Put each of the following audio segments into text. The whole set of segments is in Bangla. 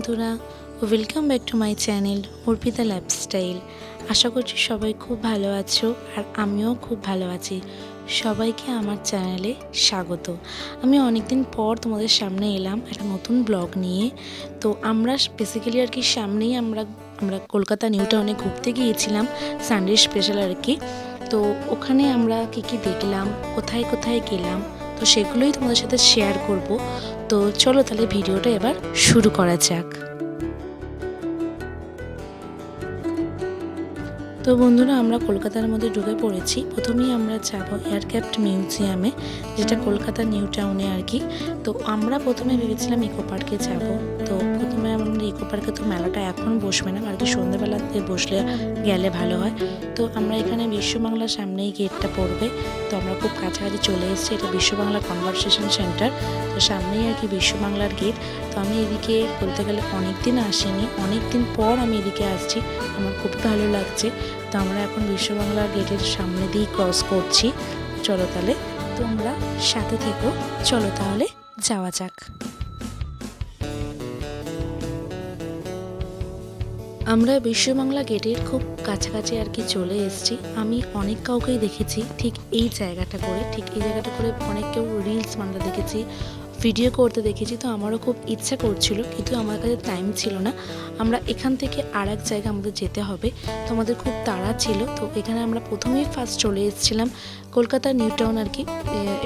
বন্ধুরা welcome back to my channel Arpita lifestyle আশা করছি সবাই খুব ভালো আছো আর আমিও খুব ভালো আছি। সবাইকে আমার চ্যানেলে স্বাগত। আমি অনেক দিন পর তোমাদের সামনে এলাম একটা নতুন ব্লগ নিয়ে। তো আমরা বেসিক্যালি আর কি সামনেই আমরা আমরা কলকাতা নিউ টাউনে ঘুরতে গিয়েছিলাম সানডে স্পেশাল আর কি। তো ওখানে আমরা কী কী দেখলাম, কোথায় কোথায় গেলাম তো সেগুলোই তোমাদের সাথে শেয়ার করব। তো চলো তাহলে ভিডিওটা এবার শুরু করা যাক। তো বন্ধুরা আমরা কলকাতার মধ্যে ঢুকে পড়েছি। প্রথমেই আমরা যাব এয়ারক্রাফট মিউজিয়ামে যেটা কলকাতা নিউ টাউনে আর কি। তো আমরা প্রথমে ভেবেছিলাম ইকো পার্কে যাব। তো প্রথমে আমরা ইকো পার্কে তো মেলাটা এখন বসবে না আর কি সন্ধ্যেবেলাতে বসলে গেলে ভালো হয়। তো আমরা এখানে বিশ্ববাংলার সামনেই গেটটা পড়বে। তো আমরা খুব কাছাকাছি চলে এসেছি এটা বিশ্ববাংলা কনভারসেশন সেন্টার। তো সামনেই আর কি বিশ্ববাংলার গেট। তো আমি এদিকে বলতে গেলে অনেক দিন আসিনি অনেক দিন পর আমি এদিকে আসছি। আমার খুব ভালো লাগছে। তো আমরা এখন বিশ্ববাংলা গেটের সামনে দিয়ে ক্রস করছি। চলো তাহলে তোমরা সাথে থেকো। চলো তাহলে যাওয়া যাক। আমরা বিশ্ববাংলা গেটের খুব কাছাকাছি আর কি চলে এসেছি। আমি অনেক কাউকেই দেখেছি, ঠিক এই জায়গাটা করে, ঠিক এই জায়গাটা করে অনেক কেউ রিলস বানাতে দেখেছি। ভিডিও করতে দেখেছি, তো আমারও খুব ইচ্ছা করছিল, কিন্তু আমার কাছে টাইম ছিল না। আমরা এখান থেকে আর এক জায়গা আমাদের যেতে হবে। তো আমাদের খুব তাড়া ছিল, তো এখানে আমরা প্রথমেই ফার্স্ট চলে এসেছিলাম কলকাতা নিউ টাউন আর কি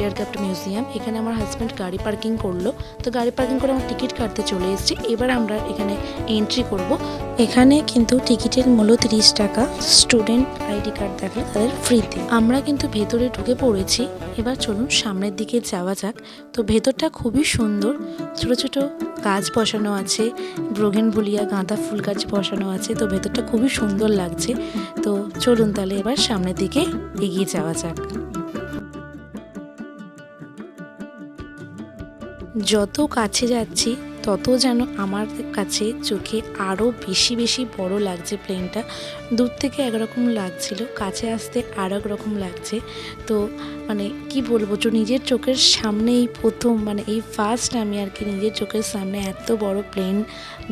এয়ারক্রাফট মিউজিয়াম। এখানে আমার হাজব্যান্ড গাড়ি পার্কিং করল, তো গাড়ি পার্কিং করে আমার টিকিট কাটতে চলে এসেছি। এবার আমরা এখানে এন্ট্রি করব। এখানে কিন্তু টিকিটের মূল্য তিরিশ টাকা। স্টুডেন্ট আইডি কার্ড থাকলে তাদের ফ্রিতে। আমরা কিন্তু ভেতরে ঢুকে পড়েছি। এবার চলুন সামনের দিকে যাওয়া যাক। তো ভেতরটা খুবই সুন্দর। ছোট ছোট গাছ বসানো আছে। ব্রোগেন ভুলিয়া গাঁদা ফুল গাছ বসানো আছে। তো ভেতরটা খুবই সুন্দর লাগছে। তো চলুন তাহলে এবার সামনের দিকে এগিয়ে যাওয়া যাক। যত কাছে যাচ্ছি তত যেন আমার কাছে চোখে আরও বেশি বেশি বড় লাগছে প্লেনটা দূর থেকে একরকম লাগছিল, কাছে আসতে আর এক রকম লাগছে। তো মানে কি বলব তো নিজের চোখের সামনে এই প্রথম মানে এই ফার্স্ট আমি আর কি নিজের চোখের সামনে এত বড় প্লেন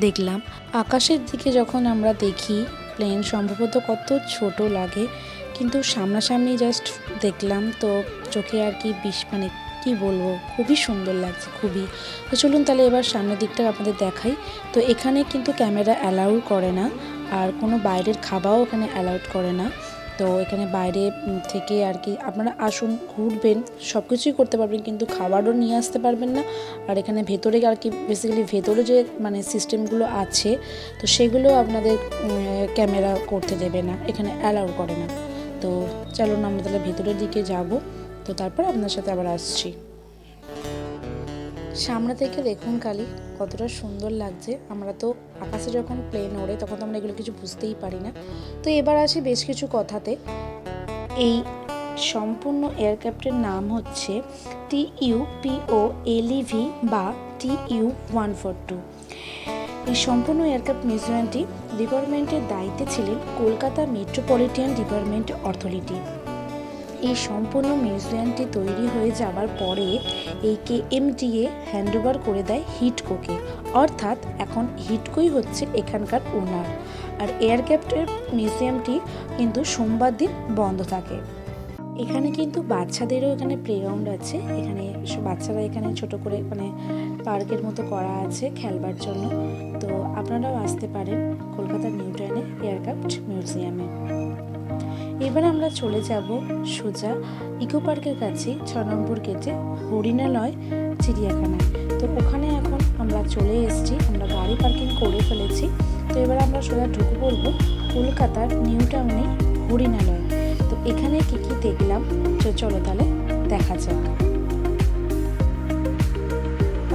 দেখলাম। আকাশের দিকে যখন আমরা দেখি প্লেন সম্ভবত কত ছোট লাগে। কিন্তু সামনাসামনি জাস্ট দেখলাম তো চোখে আর কি বিষ মানে কি বলব, খুবই সুন্দর লাগছে, খুবই। তো চলুন তাহলে এবার সামনের দিকটা আপনাদের দেখাই। তো এখানে কিন্তু ক্যামেরা অ্যালাউ করে না, আর কোনো বাইরের খাবারও এখানে অ্যালাউড করে না। তো এখানে বাইরে থেকে আর কি আপনারা আসুন, ঘুরবেন সব কিছুই করতে পারবেন, কিন্তু খাবারও নিয়ে আসতে পারবেন না। আর এখানে ভেতরে আর কি বেসিক্যালি ভেতরে যে মানে সিস্টেমগুলো আছে, তো সেগুলো আপনাদের ক্যামেরা করতে দেবে না, এখানে অ্যালাউ করে না। তো চলুন আমরা তাহলে ভেতরের দিকে যাব। তো তারপর আপনার সাথে আবার আসছি। সামনে থেকে দেখুন কালি, কতটা সুন্দর লাগছে। আমরা তো আকাশে যখন প্লেন ওড়ে, তখন তো আমরা এগুলো কিছু বুঝতেই পারি না। তো এবার আসি বেশ কিছু কথাতে। এই সম্পূর্ণ এয়ারক্রাফটের নাম হচ্ছে টি ইউ পিও এলইভি বা T U one four two এই সম্পূর্ণ এয়ারক্রাফট মিউজিয়ামটি ডিপার্টমেন্টের দায়িত্বে ছিলেন কলকাতা মেট্রোপলিটন ডিপার্টমেন্ট অথরিটি এই সম্পূর্ণ মিউজিয়ামটি তৈরি হয়ে যাওয়ার পরে এই কে এমডিএ হ্যান্ডওভার করে দেয় হিটকোকে। অর্থাৎ এখন হিটকোই হচ্ছে এখানকার ওনার আর এয়ারক্রাফটের মিউজিয়ামটি কিন্তু সোমবার দিন বন্ধ থাকে। এখানে কিন্তু বাচ্চাদেরও এখানে প্লেগ্রাউন্ড আছে। এখানে বাচ্চারা এখানে ছোট করে মানে পার্কের মতো করা আছে খেলবার জন্য। তো আপনারাও আসতে পারেন কলকাতা নিউ টাউনে এয়ারক্রাফট মিউজিয়ামে। এবার আমরা চলে যাব সোজা ইকো পার্কের কাছে, ছ নম্বর গেটে, হরিণালয়, চিড়িয়াখানায়। তো ওখানে এখন আমরা চলে এসেছি, আমরা গাড়ি পার্কিং করে ফেলেছি। তো এবার আমরা সোজা ঢুকে পড়ব কলকাতার নিউ টাউনে হরিণালয়। তো এখানে কী কী দেখলাম? তো চলো তাহলে দেখা যাক।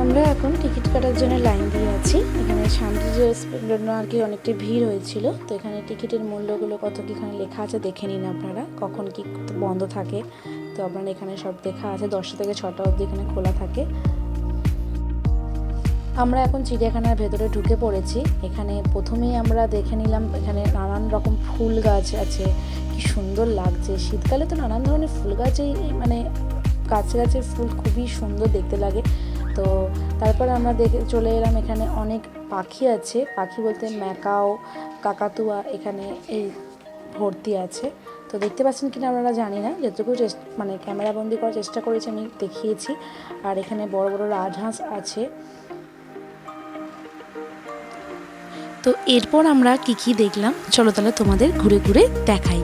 আমরা এখন টিকিট কাটার জন্য লাইন দিয়ে আছি। এখানে শান্তি জন্য আর কি অনেকটা ভিড় হয়েছিল। তো এখানে টিকিটের মূল্যগুলো কত কি এখানে লেখা আছে দেখে নিন আপনারা। কখন কি বন্ধ থাকে। তো আপনারা এখানে সব লেখা আছে। দশটা থেকে ছটা অবধি এখানে খোলা থাকে। আমরা এখন চিড়িয়াখানার ভেতরে ঢুকে পড়েছি। এখানে প্রথমেই আমরা দেখে নিলাম এখানে নানান রকম ফুল গাছ আছে। কি সুন্দর লাগছে। শীতকালে তো নানান ধরনের ফুল গাছেই মানে গাছে গাছের ফুল খুবই সুন্দর দেখতে লাগে। তো তারপর আমরা দেখে চলে এলাম এখানে অনেক পাখি আছে। পাখি বলতে ম্যাকাও, কাকাতুয়া এখানে এই ভর্তি আছে। তো দেখতে পাচ্ছেন কিনা আপনারা জানি না। যতটুকু মানে ক্যামেরাবন্দি করার চেষ্টা করেছি আমি, দেখিয়েছি। আর এখানে বড় বড় রাজহাঁস আছে। তো এরপর আমরা কি কি দেখলাম? চলো তাহলে তোমাদের ঘুরে ঘুরে দেখাই।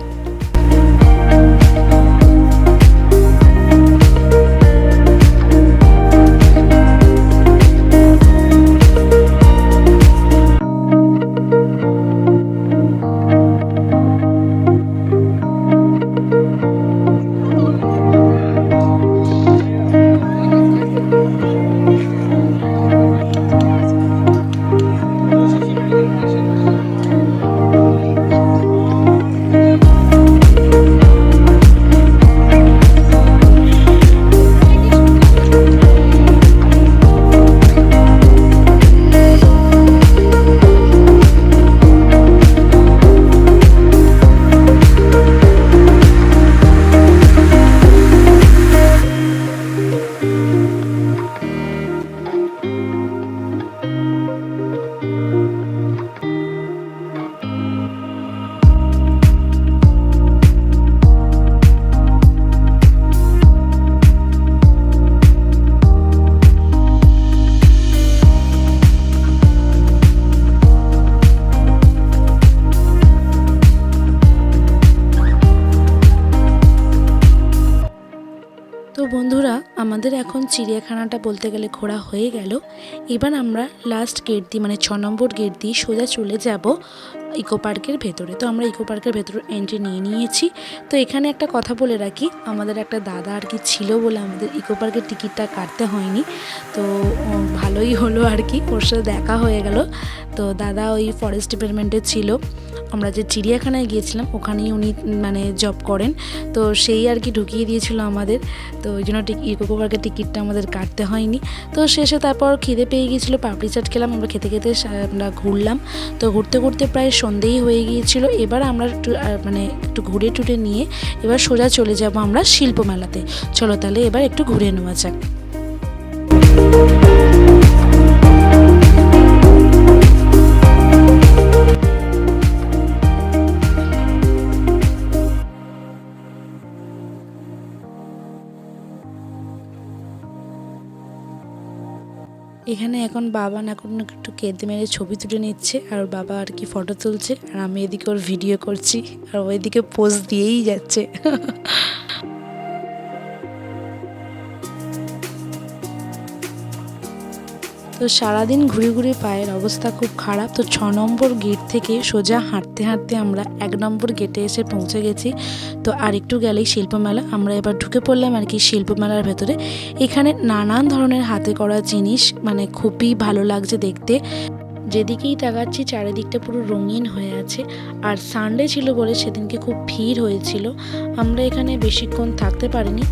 তো বন্ধুরা, আমাদের এখন চিড়িয়াখানাটা বলতে গেলে ঘোরা হয়ে গেল। এবার আমরা লাস্ট গেট দিয়ে মানে ছ নম্বর গেট দিয়ে সোজা চলে যাব। ইকো পার্কের ভেতরে। তো আমরা ইকো পার্কের ভেতরে এন্ট্রি নিয়ে নিয়েছি। তো এখানে একটা কথা বলে রাখি, আমাদের একটা দাদা আর কি ছিল বলে আমাদের ইকো পার্কের টিকিটটা কাটতে হয়নি। তো ভালোই হলো আর কি, ওর সাথে দেখা হয়ে গেল। তো দাদা ওই ফরেস্ট ডিপার্টমেন্টে ছিল। আমরা যে চিড়িয়াখানায় গিয়েছিলাম, ওখানেই উনি মানে জব করেন। তো সেই আর কি ঢুকিয়ে দিয়েছিল আমাদের। তো ওই জন্য ইকো পার্কের টিকিটটা আমাদের কাটতে হয়নি। তো শেষে তারপর খিদে পেয়ে গিয়েছিল, পাপড়ি চাট খেলাম, আমরা খেতে খেতে আমরা ঘুরলাম। তো ঘুরতে ঘুরতে প্রায় সন্ধেই হয়ে গিয়েছিল, এবার আমরা একটু মানে একটু ঘুরে টুরে নিয়ে এবার সোজা চলে যাব আমরা শিল্প মেলাতে চলো তাহলে এবার একটু ঘুরে নেওয়া যাক। এখানে এখন বাবা না এখন একটু কেঁদে মেরে ছবি তুলে নিচ্ছে, আর বাবা আর কি ফটো তুলছে, আর আমি এদিকে ওর ভিডিও করছি, আর ওইদিকে পোজ দিয়েই যাচ্ছে। তো সারাদিন ঘুরে ঘুরে পায়ের অবস্থা খুব খারাপ। তো ছ নম্বর গেট থেকে সোজা হাঁটতে হাঁটতে আমরা এক নম্বর গেটে এসে পৌঁছে গেছি। তো আর একটু গেলেই শিল্পমেলা। আমরা এবার ঢুকে পড়লাম আর কি শিল্পমেলার ভেতরে। এখানে নানান ধরনের হাতে করা জিনিস মানে খুবই ভালো লাগছে দেখতে। যেদিকেই তাকাচ্ছি চারিদিকটা পুরো রঙিন হয়ে আছে। আর সানডে ছিল বলে সেদিনকে খুব ভিড় হয়েছিল। আমরা এখানে বেশিক্ষণ থাকতে পারিনি।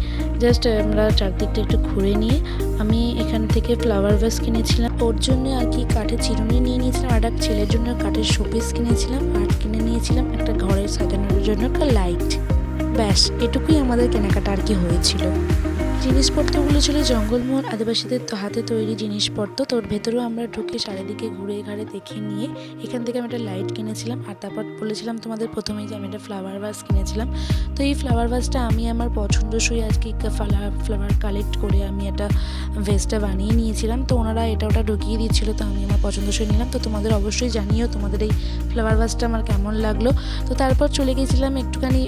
জাস্ট আমরা চারদিকটা একটু ঘুরে নিয়ে আমি এখান থেকে ফ্লাওয়ার ভাস কিনেছিলাম। ওর জন্য আর কি কাঠের চিরুনি নিয়ে নিয়েছিলাম, আর এক ছেলের জন্য কাঠের শোপিস কিনেছিলাম, আর কিনে নিয়েছিলাম একটা ঘরের সাজানোর জন্য একটা লাইট ব্যাস, এটুকুই আমাদের কেনাকাটা আর কি হয়েছিল। জিনিসপত্রগুলো ছিল জঙ্গলমহল, আদিবাসীদের হাতে তৈরি জিনিসপত্র। তোর ভেতরেও আমরা ঢুকে চারিদিকে ঘুরে ঘাড়ে দেখে নিয়ে এখান থেকে আমি একটা লাইট কিনেছিলাম আর তারপর বলেছিলাম তোমাদের প্রথমেই যে আমি একটা ফ্লাওয়ার ভাস কিনেছিলাম। তো এই ফ্লাওয়ার ভাসটা আমি আমার পছন্দসই আজকে ফ্লাওয়ার ফ্লাওয়ার কালেক্ট করে আমি একটা ভেস্টটা বানিয়ে নিয়েছিলাম। তো ওনারা এটা ওটা ঢুকিয়ে দিচ্ছিল, তো আমি আমার পছন্দসই নিলাম। তো তোমাদের অবশ্যই জানিও তোমাদের এই ফ্লাওয়ার ভাসটা আমার কেমন লাগল। তো তারপর চলে গেছিলাম একটুখানি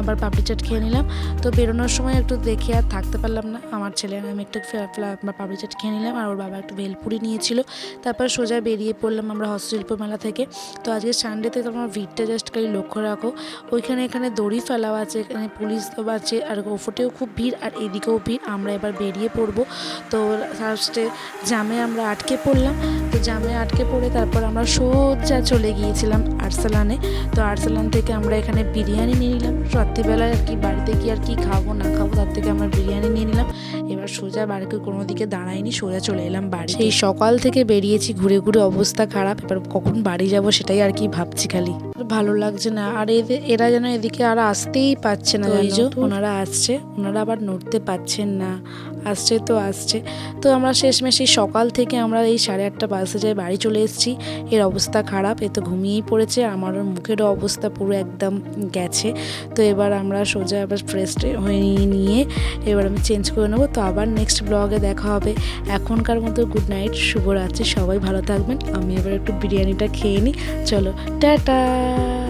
আবার পাপড়ি চাট খেয়ে নিলাম। তো বেরোনোর সময় একটু দেখে আর থাকতে পারলাম না। আমার ছেলে, আমি একটু পাপড়ি চাট খেয়ে নিলাম আর ওর বাবা একটু ভেলপুরি নিয়েছিল। তারপর সোজা বেরিয়ে পড়লাম আমরা হস্তশিল্প মেলা থেকে। তো আজকে সানডেতে তোমার ভিড়টা জাস্ট খালি লক্ষ্য রাখো। ওইখানে এখানে দড়ি ফেলাও আছে, এখানে পুলিশ তো আছে, আর ওফোটেও খুব ভিড় আর এদিকেও ভিড়। আমরা এবার বেরিয়ে পড়ব। তো ফার্স্টে জামে আমরা আটকে পড়লাম। তো জামে আটকে পড়ে তারপর আমরা সোজা চলে গিয়েছিলাম আরসালানে। তো আরসালান থেকে আমরা এখানে বিরিয়ানি নিয়ে নিলাম। রাত্রিবেলায় আর কি, বাড়িতে গিয়ে আর কি খাব না খাব, তার থেকে আমরা বিরিয়ানি বিরিয়ানি নিয়ে নিলাম। এবার সোজা বাড়িতে কোনো দিকে দাঁড়াইনি সোজা চলে এলাম বাড়ি সেই সকাল থেকে বেরিয়েছি ঘুরে ঘুরে অবস্থা খারাপ। এবার কখন বাড়ি যাব সেটাই আর কি ভাবছি খালি। ভালো লাগছে না। আর এদের এরা যেন এদিকে আর আসতেই পাচ্ছে না এই যে ওনারা আসছে ওনারা আবার নড়তে পাচ্ছেন না। আসছে তো আসছে। তো আমরা শেষমেশ এই সকাল থেকে আমরা এই সাড়ে আটটা বাসে যাই বাড়ি চলে এসেছি। এর অবস্থা খারাপ এ তো ঘুমিয়েই পড়েছে। আমার মুখেরও অবস্থা পুরো একদম গেছে। তো এবার আমরা সোজা আবার ফ্রেশ হয়ে নিয়ে এবার আমি চেঞ্জ করে নেব। তো আবার নেক্সট ব্লগে দেখা হবে। এখনকার মতো গুড নাইট শুভরাত্রি, সবাই ভালো থাকবেন। আমি এবার একটু বিরিয়ানিটা খেয়ে নিই। চলো, টাটা!